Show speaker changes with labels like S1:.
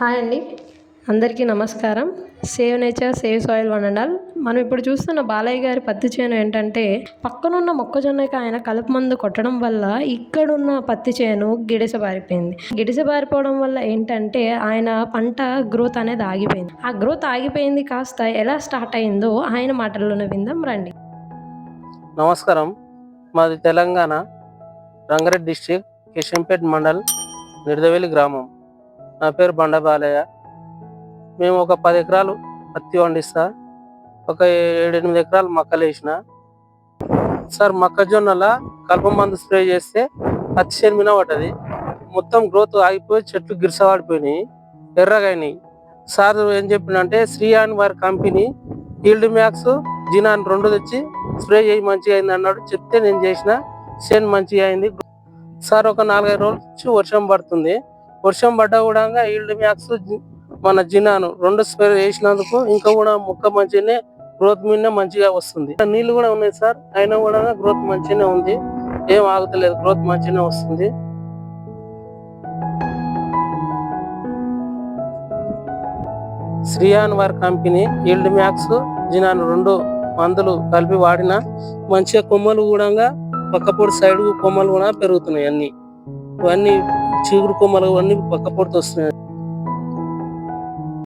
S1: Hi అండి. అందరికీ నమస్కారం. Save nature save soil one and all. మనం ఇప్పుడు చూస్తున్న బాలయ్య గారి పత్తి చేను ఏంటంటే పక్కనున్న మొక్కజొన్నకి ఆయన కలుపు మందు కొట్టడం వల్ల ఇక్కడున్న పత్తి చేను గిడిస బారిపోయింది గిడిస బారిపోవడం వల్ల ఏంటంటే ఆయన పంట గ్రోత్ అనేది ఆగిపోయింది. ఆ గ్రోత్ ఆగిపోయింది కాస్త ఎలా స్టార్ట్ అయిందో ఆయన మాటల్లోనే విందాం రండి.
S2: నమస్కారం. మాది తెలంగాణ రంగారెడ్డి డిస్టిక్ కిషన్పేట్ మండల్ నిర్దవేలి గ్రామం. నా పేరు బండ బాలయ్య మేము ఒక పది ఎకరాలు పత్తి పండిస్తా. ఒక ఏడెనిమిది ఎకరాలు మొక్కలు వేసిన. సార్ మొక్కజొన్నల కలుపు మందు స్ప్రే చేస్తే పత్తి చేను పడ్డది. మొత్తం గ్రోత్ ఆగిపోయి చెట్లు గిరిసవాడిపోయినాయి ఎర్రగైనాయి. సార్ ఏం చెప్పినంటే శ్రీ అని వారి కంపెనీ ఈల్డ్ మ్యాక్స్ జినాన్ రెండు తెచ్చి స్ప్రే చేయి మంచిగా అయింది అన్నాడు. చెప్తే నేను చేసిన సేన్ మంచిగా అయింది. సార్ ఒక నాలుగైదు రోజులు వర్షం పడుతుంది. వర్షం పడ్డా కూడా ఈల్డ్ మ్యాక్స్ మన జినాను రెండు స్ప్రే వేసినందుకు ఇంకా కూడా మొక్క మంచిగానే గ్రోత్ మీద మంచిగా వస్తుంది. నీళ్ళు కూడా ఉన్నాయి సార్ అయినా కూడా గ్రోత్ మంచిగానే ఉంది. ఏం ఆగుతలేదు గ్రోత్ మంచిగానే వస్తుంది. శ్రీయాన్ వార్ కంపెనీ ఈల్డ్ మ్యాక్స్ జినాను రెండు మందులు కలిపి వాడిన మంచిగా కొమ్మలు కూడా పక్కపొడి సైడ్ కొమ్మలు కూడా పెరుగుతున్నాయి అన్ని. ఇవన్నీ చిగురు కొమ్మలు అన్నీ పక్క పడుతూ వస్తున్నాయి